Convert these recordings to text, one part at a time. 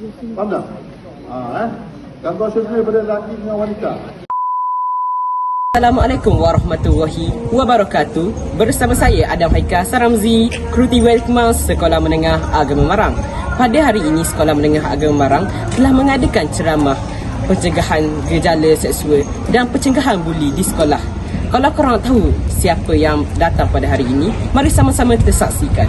Faham tak? Ha, eh? Gangguan sosial pada lelaki dengan wanita. Assalamualaikum warahmatullahi wabarakatuh Bersama saya Adam Haikal Saramzi Kru TV Kemas Sekolah Menengah Agama Marang Pada hari ini Sekolah Menengah Agama Marang Telah mengadakan ceramah Pencegahan gejala seksual Dan pencegahan buli di sekolah Kalau korang tahu siapa yang datang pada hari ini Mari sama-sama kita saksikan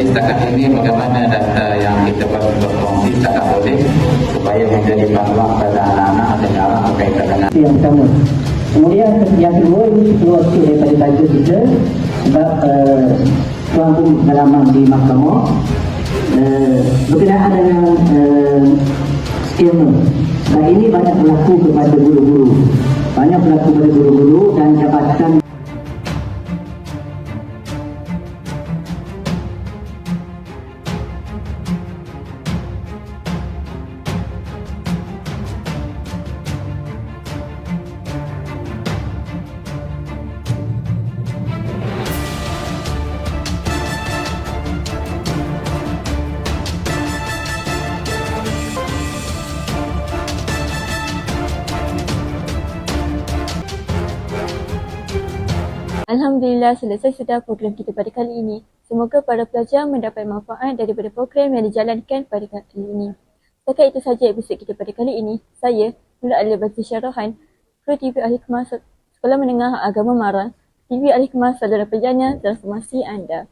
Jadi setakat ini bagaimana data yang kita perlu berkongsi setakat boleh supaya menjadi panduan pada anak-anak orang berkaitan dengan yang pertama. Kemudian yang kedua ini keluar sikit daripada tajuk kita sebab uh, tuan pun pengalaman di mahkamah uh, berkenaan dengan uh, scammer. Dan ini banyak berlaku kepada guru-guru. Banyak berlaku kepada guru-guru dan jabatan Alhamdulillah selesai sudah program kita pada kali ini. Semoga para pelajar mendapat manfaat daripada program yang dijalankan pada kali ini. Setakat itu saja episod kita pada kali ini. Saya, Nurul Ali Bazi Syarahan, Kru TV Al-Hikmah Sekolah Menengah Agama Marang. TV Al-Hikmah saudara pelajarnya transformasi anda.